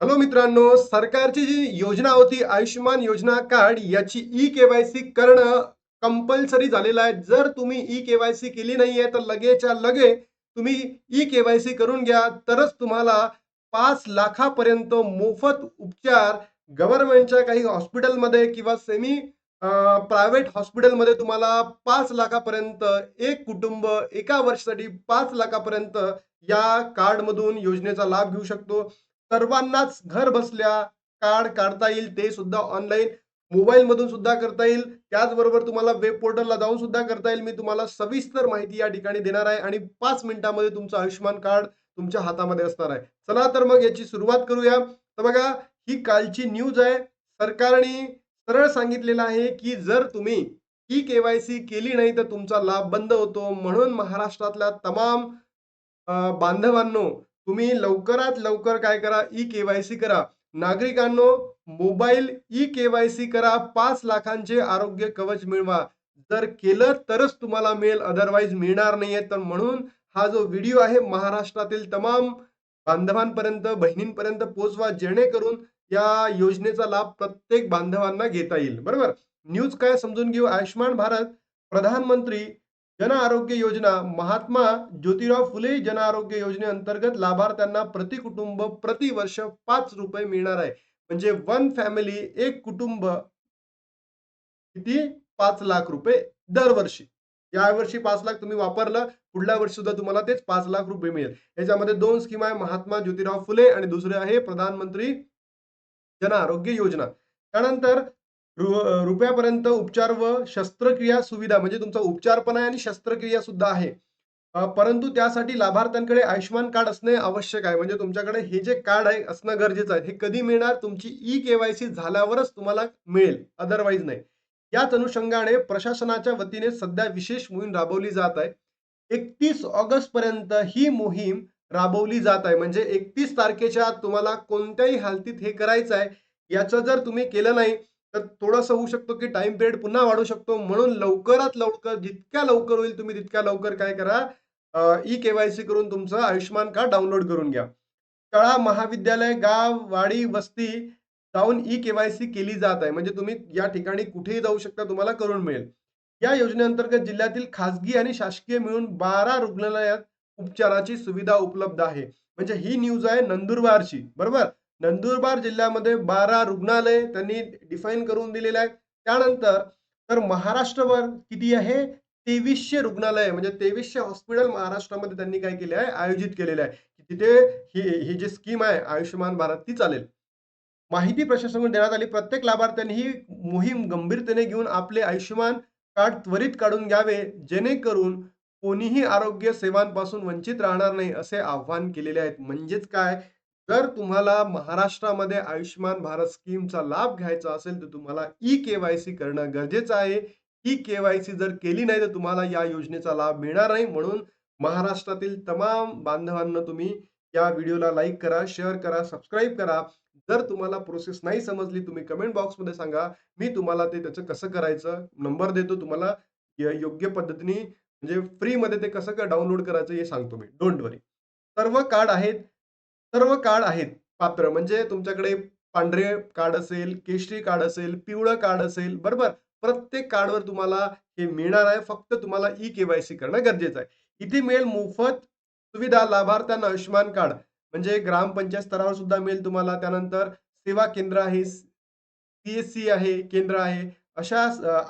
Hello मित्रांनो सरकारची जी योजना होती आयुष्यमान योजना कार्ड याची ई केवायसी करणं कंपल्सरी झालेलं आहे. जर तुम्ही ई केवायसी केली नाहीये तर लगेच्या लगे तुम्ही ई केवायसी करून घ्या. तरच तुम्हाला पाच लाखापर्यंत मोफत उपचार गव्हर्नमेंटच्या काही हॉस्पिटलमध्ये किंवा सेमी प्रायव्हेट हॉस्पिटलमध्ये तुम्हाला पाच लाखापर्यंत एक कुटुंब एका वर्षासाठी पाच लाखापर्यंत या कार्डमधून योजनेचा लाभ घेऊ शकतो. सर्वांनाच घर बसल्या कार्ड काढता येईल ते सुद्धा ऑनलाईन मोबाईल मधून सुद्धा करता येईल. त्याचबरोबर तुम्हाला वेब पोर्टलला जाऊन सुद्धा करता येईल. मी तुम्हाला सविस्तर माहिती या ठिकाणी देणार आहे आणि पाच मिनिटांमध्ये तुमचं आयुष्यमान कार्ड तुमच्या हातामध्ये असणार आहे. चला तर मग याची सुरुवात करूया. तर बघा ही कालची न्यूज आहे. सरकारने सरळ सांगितलेलं आहे की जर तुम्ही ई केवायसी केली नाही तर तुमचा लाभ बंद होतो. म्हणून महाराष्ट्रातल्या तमाम बांधवांनो तुम्ही लवकरात लवकर काय करा? ई केवायसी करा. नागरिकांनो मोबाईल ई केवायसी करा. पाच लाखांचे आरोग्य कवच मिळवा. जर केलं तरच तुम्हाला मिळेल. अदरवाईज मिळणार नाहीये. तर म्हणून हा जो व्हिडिओ आहे महाराष्ट्रातील तमाम बांधवांपर्यंत बहिणींपर्यंत पोहोचवा. जेणेकरून या योजनेचा लाभ प्रत्येक बांधवांना घेता येईल. बरोबर? न्यूज काय समजून घेऊ? आयुष्यमान भारत प्रधानमंत्री जन आरोग्य योजना महात्मा ज्योतिराव फुले जन आरोग्य योजनेअंतर्गत लाभार्थ्यांना प्रति कुटुंब प्रति वर्ष पाच रुपये मिळणार आहे. म्हणजे वन फॅमिली एक कुटुंब किती? पाच लाख रुपये दरवर्षी. यावर्षी पाच लाख तुम्ही वापरलं पुढल्या वर्षी सुद्धा तुम्हाला तेच पाच लाख रुपये मिळेल. याच्यामध्ये दोन स्कीम आहे महात्मा ज्योतिराव फुले आणि दुसरे आहे प्रधानमंत्री जन आरोग्य योजना. त्यानंतर रु- रुपयापर्यंत उपचार व शस्त्रक्रिया सुविधा म्हणजे तुमचा उपचार पण आहे आणि शस्त्रक्रिया सुद्धा आहे. परंतु त्यासाठी लाभार्थ्यांकडे आयुष्यमान कार्ड असणे आवश्यक आहे. म्हणजे तुमच्याकडे हे जे कार्ड आहे असणं गरजेचं आहे. हे कधी मिळणार? तुमची ई केवायसी झाल्यावरच तुम्हाला मिळेल. अदरवाईज नाही. याच अनुषंगाने प्रशासनाच्या वतीने सध्या विशेष मोहीम राबवली जात आहे. एकतीस ऑगस्ट पर्यंत ही मोहीम राबवली जात आहे. म्हणजे एकतीस तारखेच्या आत तुम्हाला कोणत्याही हालतीत हे करायचं आहे याचं जर तुम्ही केलं नाही तर थोडंसं होऊ शकतो की टाइम पिरियड पुन्हा वाढू शकतो. म्हणून लवकरात लवकर जितक्या लवकर होईल तुम्ही तितक्या लवकर काय करा ई केवायसी करून तुमचं आयुष्यमान कार्ड डाउनलोड करून घ्या. कळा महाविद्यालय गाव वाडी वस्ती जाऊन ई केवायसी केली जात आहे. म्हणजे तुम्ही या ठिकाणी कुठेही जाऊ शकता तुम्हाला करून मिळेल. या योजनेअंतर्गत जिल्ह्यातील खासगी आणि शासकीय मिळून बारा रुग्णालयात उपचाराची सुविधा उपलब्ध आहे. म्हणजे ही न्यूज आहे नंदुरबारची. बरोबर? नंदुरबार जिल्ह्यामध्ये बारा रुग्णालय त्यांनी डिफाईन करून दिलेले आहेत. त्यानंतर तर महाराष्ट्रभर किती आहे? तेवीसशे रुग्णालय म्हणजे तेवीसशे हॉस्पिटल महाराष्ट्रामध्ये त्यांनी काय केले आहे? आयोजित केलेले आहे. तिथे ही ही जी स्कीम आहे आयुष्यमान भारत ती चालेल. माहिती प्रशासनाकडून देण्यात आली. प्रत्येक लाभार्थ्यांनी ही मोहीम गंभीरतेने घेऊन आपले आयुष्यमान कार्ड त्वरित काढून घ्यावे जेणेकरून कोणीही आरोग्य सेवांपासून वंचित राहणार नाही असे आव्हान केलेले आहेत. म्हणजेच काय? जर तुम्हाला महाराष्ट्रामध्ये आयुष्यमान भारत स्कीमचा लाभ घ्यायचा असेल तर तुम्हाला ई केवायसी करणं गरजेचं आहे. ही केवायसी जर केली नाही तर तुम्हाला या योजनेचा लाभ मिळणार नाही. म्हणून महाराष्ट्रातील तमाम बांधवांना तुम्ही या व्हिडिओला लाईक करा शेअर करा सबस्क्राईब करा. जर तुम्हाला प्रोसेस नाही समजली तुम्ही कमेंट बॉक्समध्ये सांगा. मी तुम्हाला ते त्याचं कसं करायचं नंबर देतो तुम्हाला योग्य पद्धतीने म्हणजे फ्रीमध्ये ते कसं का डाउनलोड करायचं हे सांगतो मी. डोंट वरी. सर्व कार्ड आहेत. सर्व कार्ड आहेत. पात्र म्हणजे तुमच्याकडे पांढरे कार्ड असेल केशरी कार्ड असेल पिवळं कार्ड असेल बरोबर? प्रत्येक कार्डवर तुम्हाला हे मिळणार आहे. फक्त तुम्हाला ई केवायसी करणं गरजेचं आहे. इथे मिळेल मोफत सुविधा लाभार्थ्यांना आयुष्यमान कार्ड म्हणजे ग्रामपंचायत स्तरावर सुद्धा मिळेल तुम्हाला. त्यानंतर सेवा केंद्र आहे सीएससी आहे केंद्र आहे. अशा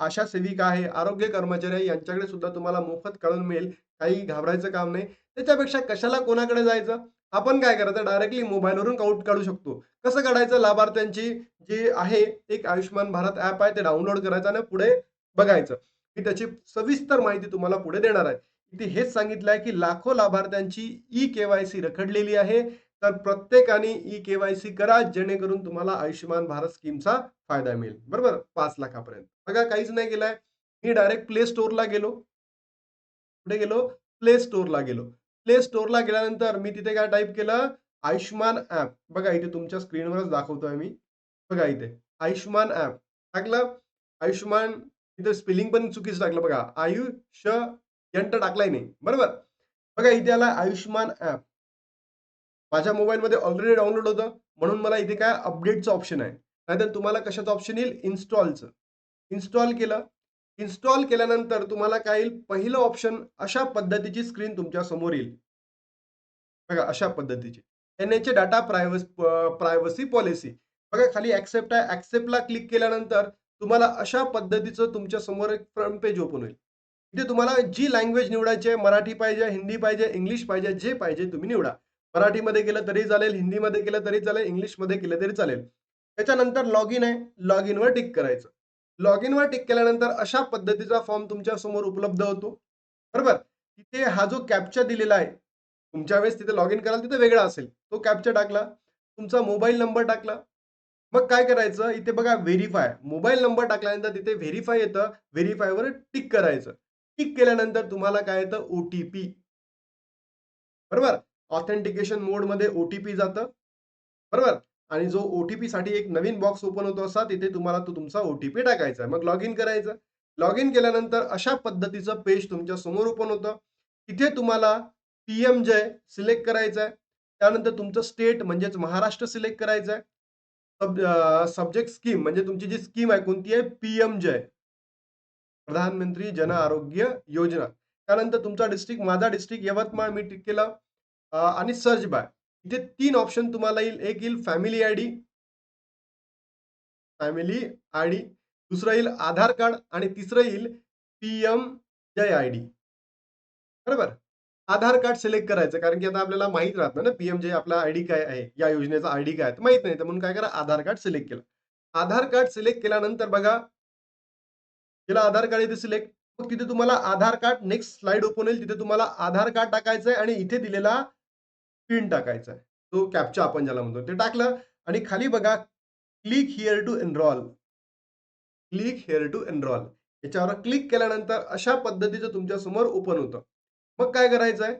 आशा सेविका आहे आरोग्य कर्मचारी आहे. यांच्याकडे सुद्धा तुम्हाला मोफत कळून मिळेल. काही घाबरायचं काम नाही. त्याच्यापेक्षा कशाला कोणाकडे जायचं? आपण काय करायचं? डायरेक्टली मोबाईलवरून काउंट काढू शकतो. कसं काढायचं? लाभार्थ्यांची जे आहे एक आयुष्यमान भारत ॲप आहे ते डाउनलोड करायचं आणि पुढे बघायचं. मी त्याची सविस्तर माहिती तुम्हाला पुढे देणार आहे. इथे हेच सांगितलं आहे की लाखो लाभार्थ्यांची ई केवायसी रखडलेली आहे. तर प्रत्येकाने ई केवायसी करा जेणेकरून तुम्हाला आयुष्यमान भारत स्कीमचा फायदा मिळेल. बरोबर? पाच लाखापर्यंत. बघा काहीच नाही केलंय. मी डायरेक्ट प्ले स्टोअरला गेलो. कुठे गेलो? प्ले स्टोअरला गेलो. प्ले स्टोअरला गेल्यानंतर मी तिथे काय टाईप केलं? आयुष्यमान ॲप बघा इथे तुमच्या स्क्रीनवरच दाखवतोय मी. बघा इथे. आयुष्यमान ॲप टाकलं. आयुष्यमान इथे स्पेलिंग पण चुकीचं टाकलं बघा. आयुष्य यंट टाकलाय नाही बरोबर? बघा इथे आला आयुष्यमान ॲप माझ्या मोबाईलमध्ये ऑलरेडी डाउनलोड होतं. म्हणून मला इथे काय अपडेटचं ऑप्शन आहे. नाहीतर तुम्हाला कशाचं ऑप्शन येईल? इन्स्टॉलचं इन्स्टॉल केलं. इन्स्टॉल केल्यानंतर तुम्हाला काय येईल? पहिलं ऑप्शन अशा पद्धतीची स्क्रीन तुमच्यासमोर येईल. बघा अशा पद्धतीची. N H data privacy privacy policy बघा खाली ऍक्सेप्ट आहे. ऍक्सेप्टला क्लिक केल्यानंतर तुम्हाला अशा पद्धतीचं तुमच्यासमोर एक फ्रंट पेज ओपन होईल. इथे तुम्हाला जी लँग्वेज निवडायची आहे मराठी पाहिजे हिंदी पाहिजे इंग्लिश पाहिजे जे पाहिजे तुम्ही निवडा. मराठीमध्ये केलं तरी चालेल हिंदीमध्ये केलं तरी चालेल इंग्लिशमध्ये केलं तरी चालेल. त्याच्यानंतर लॉग इन आहे. लॉग इनवर टिक करायचं. लॉग इनवर टिक केल्यानंतर अशा पद्धतीचा फॉर्म तुमच्यासमोर उपलब्ध होतो. बरोबर? तिथे हा जो कॅप्चा दिलेला आहे तुमच्या वेळेस तिथे लॉग इन कराल तिथे वेगळा असेल. तो कॅप्चा टाकला तुमचा मोबाईल नंबर टाकला. मग काय करायचं? इथे बघा व्हेरीफाय मोबाईल नंबर टाकल्यानंतर तिथे व्हेरीफाय येतं. व्हेरीफायवर टिक करायचं. टिक केल्यानंतर तुम्हाला काय येतं? ओ टी पी बरोबर? ऑथेंटिकेशन मोडमध्ये ओ टी पी जातं. बरोबर? आणि जो ओ टी साठी एक नवीन बॉक्स ओपन होतो असा तिथे तुम्हाला तो तुमचा ओ टी पी टाकायचा आहे. मग लॉग इन करायचं. लॉग इन केल्यानंतर अशा पद्धतीचं पेज तुमच्यासमोर ओपन होतं. तिथे तुम्हाला पी एम जय सिलेक्ट करायचं आहे. त्यानंतर तुमचं स्टेट म्हणजेच महाराष्ट्र सिलेक्ट करायचं आहे. सब सब्जेक्ट स्कीम म्हणजे तुमची जी स्कीम आहे कोणती आहे? पी एम जय प्रधानमंत्री जन आरोग्य योजना. त्यानंतर तुमचा डिस्ट्रिक्ट माझा डिस्ट्रिक्ट यवतमाळ मी टिक केलं. आणि सर्च बाय इथे तीन ऑप्शन तुम्हाला येईल. एक येईल family I D family I D दुसरं येईल आधार कार्ड आणि तिसरं येईल P M JAY I D बरोबर? आधार कार्ड सिलेक्ट करायचं कारण की आता आपल्याला माहीत राहत ना पीएम जे आपला आयडी काय आहे? या योजनेचा आयडी काय आहे? माहीत नाही. तर म्हणून काय करा? आधार कार्ड सिलेक्ट केलं. आधार कार्ड सिलेक्ट केल्यानंतर बघा केलं आधार कार्ड इथे सिलेक्ट मग तिथे तुम्हाला Aadhaar card next slide open होईल. तिथे तुम्हाला आधार कार्ड टाकायचं आहे आणि इथे दिलेला पिन टाकायचा आहे. तो कॅप्चा आपण ज्याला म्हणतो ते टाकलं आणि खाली बघा click here to enroll click here to enroll याच्यावर क्लिक केल्यानंतर अशा पद्धतीचं तुमच्यासमोर ओपन होतं. मग काय करायचं आहे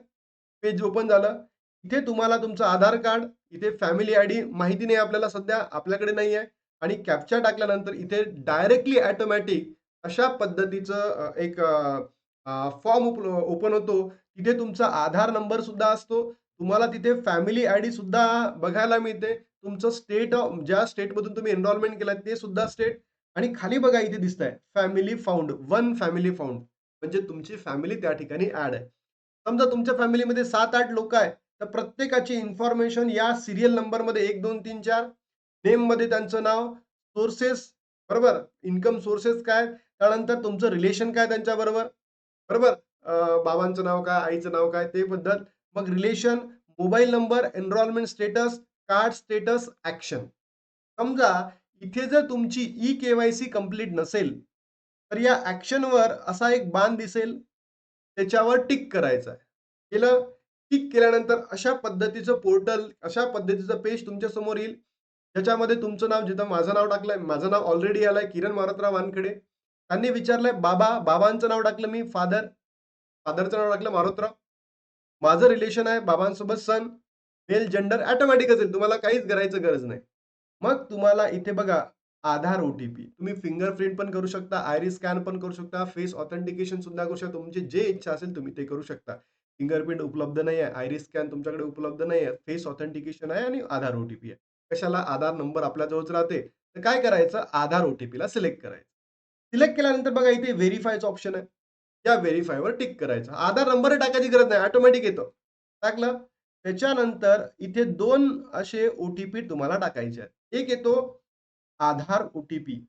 पेज ओपन झालं. इथे तुम्हाला तुमचं आधार कार्ड इथे फॅमिली आय डी माहिती नाही आपल्याला सध्या आपल्याकडे नाही आहे. आणि कॅप्चा टाकल्यानंतर इथे डायरेक्टली ॲटोमॅटिक अशा पद्धतीचं एक फॉर्म ओपन होतो. तिथे तुमचा आधार नंबर सुद्धा असतो. तुम्हाला तिथे फॅमिली आय डी सुद्धा बघायला मिळते. तुमचं स्टेट ज्या स्टेटमधून तुम्ही एनरोलमेंट केलं ते सुद्धा स्टेट आणि खाली बघा इथे दिसत आहे family found one family found म्हणजे तुमची फॅमिली त्या ठिकाणी ऍड आहे. समजा तुमच्या फॅमिलीमध्ये सात आठ लोक आहे तर प्रत्येकाची इन्फॉर्मेशन या सिरियल नंबरमध्ये एक दोन तीन चार. नेममध्ये त्यांचं नाव सोर्सेस बरोबर? इन्कम सोर्सेस काय त्यानंतर तुमचं रिलेशन काय त्यांच्याबरोबर? बरोबर? बाबांचं नाव काय आईचं नाव काय ते बद्दल. मग relation mobile number enrolment status card status action समजा इथे जर तुमची ई केवायसी कंप्लीट नसेल तर या ऍक्शनवर असा एक बाण दिसेल त्याच्यावर टिक करायचं आहे. केलं? टिक केल्यानंतर अशा पद्धतीचं पोर्टल अशा पद्धतीचं पेज तुमच्यासमोर येईल. ज्याच्यामध्ये तुमचं नाव जिथं माझं नाव टाकलंय माझं नाव ऑलरेडी आलंय किरण मारुतराव वानखेडे त्यांनी विचारलंय बाबा बाबांचं नाव टाकलं मी फादर फादरचं नाव टाकलं मारुतराव. माझं रिलेशन आहे बाबांसोबत सन मेल जेंडर ऑटोमॅटिक असेल तुम्हाला काहीच करायचं गरज नाही. मग तुम्हाला इथे बघा आधार ओटीपी तुम्ही फिंगरप्रिंट पण करू शकता आयरी स्कॅन पण करू शकता फेस ऑथेंटिकेशन सुद्धा करू शकता. तुमची जे इच्छा असेल तुम्ही ते करू शकता. फिंगरप्रिंट उपलब्ध नाही आहे आयरी स्कॅन तुमच्याकडे उपलब्ध नाही आहे फेस ऑथेंटिकेशन आहे आणि आधार ओटीपी आहे. कशाला? आधार नंबर आपल्या जवळच राहते. तर काय करायचं? आधार ओटीपीला सिलेक्ट करायचं. सिलेक्ट केल्यानंतर बघा इथे व्हेरीफायचं ऑप्शन आहे. या व्हेरीफायवर टिक करायचं. आधार नंबर टाकायची गरज नाही ऑटोमॅटिक येतो. टाकलं. त्याच्यानंतर इथे दोन असे ओटीपी तुम्हाला टाकायचे आहेत. एक येतो आधार ओटीपी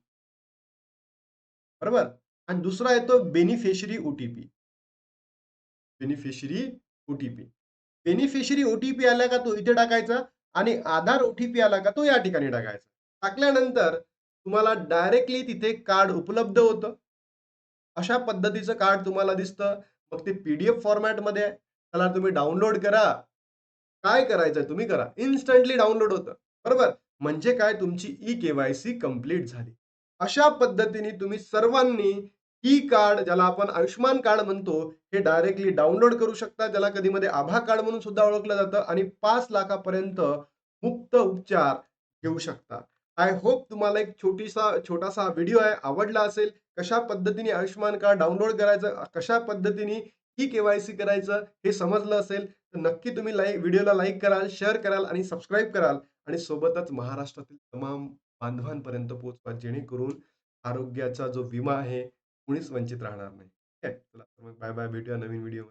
बरोबर? आणि दुसरा येतो beneficiary OTP beneficiary OTP beneficiary OTP आला का तो इथे टाकायचा आणि आधार ओटीपी आला का तो या ठिकाणी टाकायचा. टाकल्यानंतर तुम्हाला डायरेक्टली तिथे कार्ड उपलब्ध होतं. अशा पद्धतीचं कार्ड तुम्हाला दिसतं. मग ते पीडीएफ फॉर्मॅटमध्ये आहे. त्याला तुम्ही डाउनलोड करा. काय करायचंय तुम्ही करा. इन्स्टंटली डाउनलोड होतं. बरोबर? म्हणजे काय? तुमची ई केवायसी कंप्लीट झाली. अशा पद्धतीने तुम्ही सर्वांनी ई कार्ड ज्याला आपण आयुष्यमान कार्ड म्हणतो हे डायरेक्टली डाउनलोड करू शकता. ज्याला कधीमध्ये आभा कार्ड म्हणून सुद्धा ओळखलं जातं आणि पाच लाखापर्यंत मुक्त उपचार घेऊ शकता. आय होप तुम्हाला एक छोटीसा छोटासा व्हिडिओ आहे. आवडला असेल कशा पद्धतीने आयुष्यमान कार्ड डाउनलोड करायचं कशा पद्धतीने ई केवायसी करायचं हे समजलं असेल तर नक्की तुम्ही लाईक व्हिडिओला लाईक कराल, शेअर कराल आणि सबस्क्राईब कराल आणि सोबतच महाराष्ट्रातील तमाम बांधवांपर्यंत पोहोचवा जेणेकरून आरोग्याचा जो विमा आहे कुणीच वंचित राहणार नाही. ठीक आहे. चला बाय बाय भेटूया नवीन व्हिडिओ